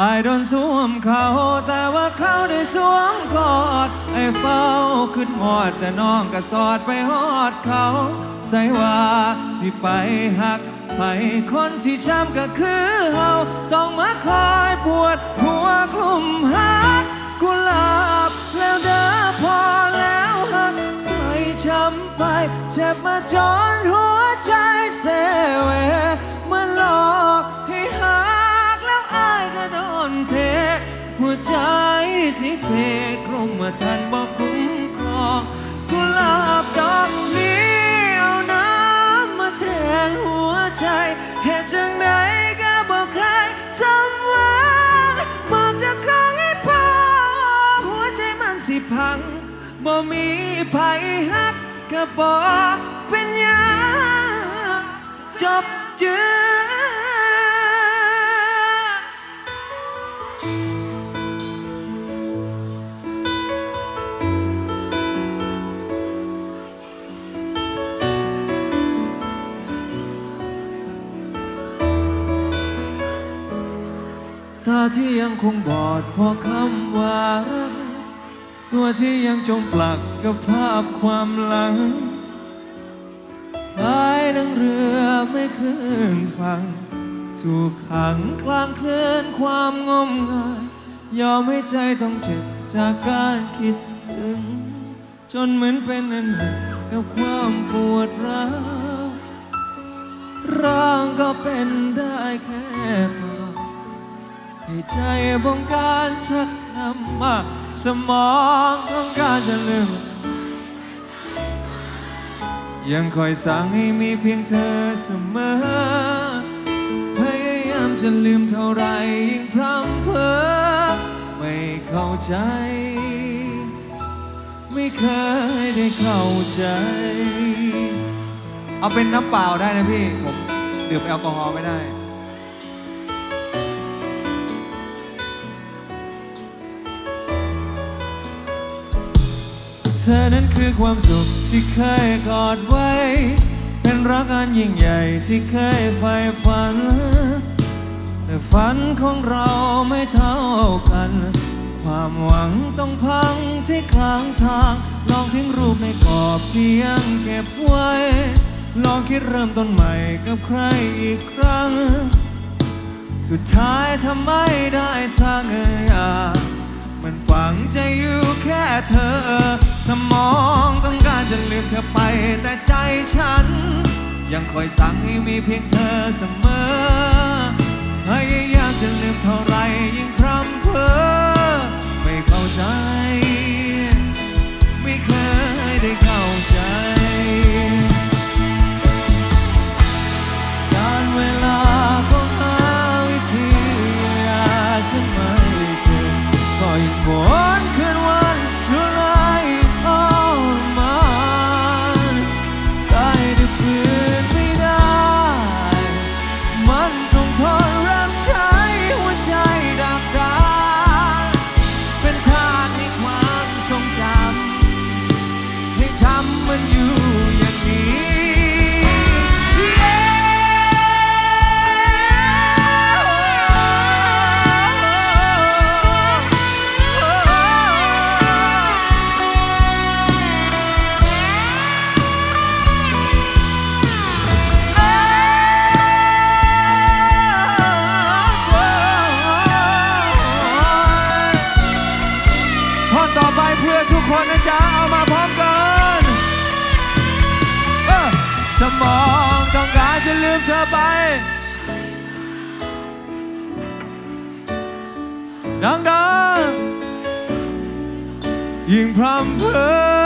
ไอโดนสวมเขาแต่ว่าเขาได้สวมกอด ไอ้เฝ้าขึ้นหอดแต่น้องก็สอดไปหอดเขา ใส่ว่าสิไปหักไผคนที่ช้ำก็คือเฮาต้องมาคอยปวดหัวกลุ่มหักกุหลาบแล้วเด้อพอแล้วหักไปช้ำไปเจ็บมาจน วใจสิเพกลมมาท่านบอกคุ้มครองกุหลาบดอกนี้เอาน้ำมาแทงหัวใจเหตุจังใดก็บอกเคยสมหวังบอกจะครั้งให้พอหัวใจมันสิพังบ่มีไผฮักก็บอกเป็นยังจบจือ ตาที่ยังคงบอดเพราะคำว่ารัก ตัวที่ยังจมปลักกับภาพความหลังคล้ายดังเรือไม่ขึ้นฝั่งถูกขังกลางคลื่นความงมงายยอมให้ใจต้องเจ็บจากการคิดถึง จนเหมือนเป็นอันหนึ่งกับความปวดร้าวร่างก็เป็นได้แค่ปา ให้ใจบงการชักนำมาสมองต้องการจะลืม ยังคอยสั่งให้มีเพียงเธอเสมอ พยายามจะลืมเท่าไรยิ่งพร่ำเพ้อไม่เข้าใจ ไม่เคยได้เข้าใจ เอาเป็นน้ำเปล่าได้นะพี่ ผมดื่มแอลกอฮอล์ไม่ได้ เธอนั้นคือความสุขที่เคยกอดไว้ เป็นรักอันยิ่งใหญ่ที่เคยใฝ่ฝัน แต่ฝันของเราไม่เท่ากัน ความหวังต้องพังที่กลางทาง ลองทิ้งรูปในกรอบที่ยังเก็บไว้ ลองคิดเริ่มต้นใหม่กับใครอีกครั้ง สุดท้ายทำไม่ได้สร้างเอ่ยอา มันฝังใจอยู่แค่เธอ สมองต้องการจะลืมเธอไปแต่ใจฉัน ยังคอยสั่งให้มีเพียงเธอเสมอพยายามจะลืมเท่าไรยิ่งพร่ำเพ้อไม่เข้าใจ ไม่เคยได้เข้าใจ พื่อทุกคนนะจ๊ะ เอามาพร้อมกันสมองต้องการจะลืมเธอไปดังๆยิ่งพรำเพ้อ